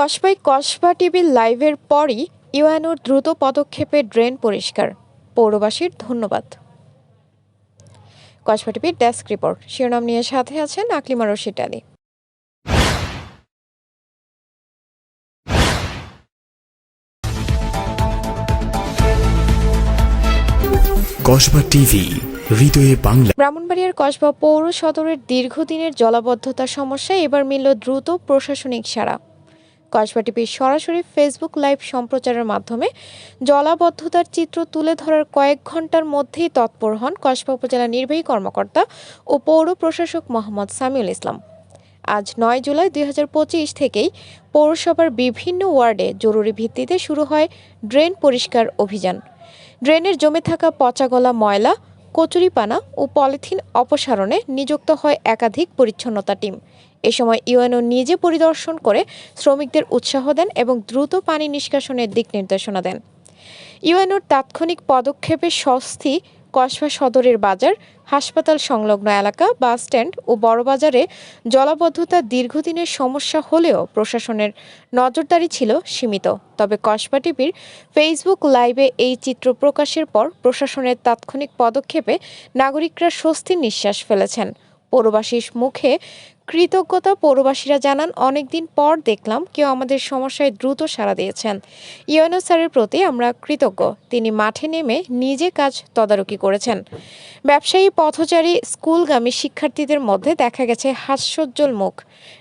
কসবাই কসবা টিভির লাইভের পরই ইউএনওর দ্রুত পদক্ষেপে ড্রেন পরিষ্কার। পৌরবাসীর ধন্যবাদ। কসবা টিভির ডেস্ক রিপোর্ট। শিরোনাম নিয়ে সাথে আছেন আকলিমা রশিদ আলী। কসবা টিভি হৃদয়ে বাংলা। ব্রাহ্মণবাড়িয়ার কসবা পৌর সদরের দীর্ঘদিনের জলাবদ্ধতার সমস্যায় এবার মিলল দ্রুত প্রশাসনিক সাড়া। কসবা টিভির সরাসরি ফেসবুক লাইভ সম্প্রচারের মাধ্যমে জলাবদ্ধতার চিত্র তুলে ধরার কয়েক ঘণ্টার মধ্যেই তৎপর হন কসবা উপজেলা নির্বাহী কর্মকর্তা ও পৌর প্রশাসক মোহাম্মদ সামিউল ইসলাম। আজ নয় জুলাই দুই হাজার পঁচিশ থেকেই পৌরসভার বিভিন্ন ওয়ার্ডে জরুরি ভিত্তিতে শুরু হয় ড্রেন পরিষ্কার অভিযান। ড্রেনের জমে থাকা পচাগলা ময়লা কচুরিপানা ও পলিথিন অপসারণে নিযুক্ত হয় একাধিক পরিচ্ছন্নতা টিম। এ সময় ইউএনও নিজে পরিদর্শন করে শ্রমিকদের উৎসাহ দেন এবং দ্রুত পানি নিষ্কাশনের দিক নির্দেশনা দেন। ইউএনওর তাৎক্ষণিক পদক্ষেপে স্বস্তি কসবা সদরের বাজার, হাসপাতাল সংলগ্ন এলাকা, বাস স্ট্যান্ড ও বড়বাজারে জলাবদ্ধতা দীর্ঘদিনের সমস্যা হলেও প্রশাসনের নজরদারি ছিল সীমিত। তবে কসবা টিভির ফেসবুক লাইভে এই চিত্র প্রকাশের পর প্রশাসনের তাৎক্ষণিক পদক্ষেপে নাগরিকরা স্বস্তির নিঃশ্বাস ফেলেছেন। পৌরবাসীর মুখে কৃতজ্ঞতা পৌরবাসীরা জানান, অনেকদিন পর দেখলাম কেউ আমাদের সমস্যায় দ্রুত সাড়া দিয়েছেন। ইউএনও স্যারের প্রতি আমরা কৃতজ্ঞ। তিনি মাঠে নেমে নিজে কাজ তদারকি করেছেন। ব্যবসায়ী, পথচারী, স্কুলগামী শিক্ষার্থীদের মধ্যে দেখা গেছে হাস্যোজ্জ্বল মুখ।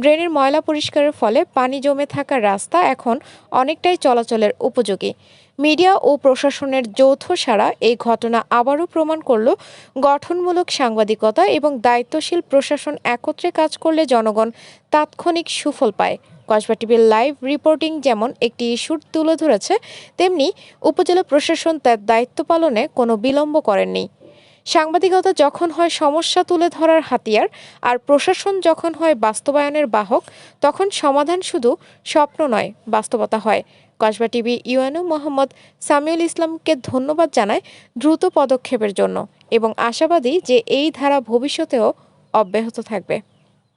ড্রেনের ময়লা পরিষ্কারের ফলে পানি জমে থাকা রাস্তা এখন অনেকটাই চলাচলের উপযোগী। মিডিয়া ও প্রশাসনের যৌথ সাড়া এই ঘটনা আবারও প্রমাণ করল গঠনমূলক সাংবাদিকতা এবং দায়িত্বশীল প্রশাসন একত্রে কাজ করলে জনগণ তাৎক্ষণিক সুফল পায়। কসবা টিভির লাইভ রিপোর্টিং যেমন একটি ইস্যুর তুলে ধরেছে, তেমনি উপজেলা প্রশাসন তার দায়িত্ব পালনে কোনো বিলম্ব করেননি। সাংবাদিকতা যখন হয় সমস্যা তুলে ধরার হাতিয়ার আর প্রশাসন যখন হয় বাস্তবায়নের বাহক, তখন সমাধান শুধু স্বপ্ন নয়, বাস্তবতা হয়। কসবা টিভি ইউএনও মোহাম্মদ সামিউল ইসলামকে ধন্যবাদ জানায় দ্রুত পদক্ষেপের জন্য এবং আশাবাদী যে এই ধারা ভবিষ্যতেও অব্যাহত থাকবে।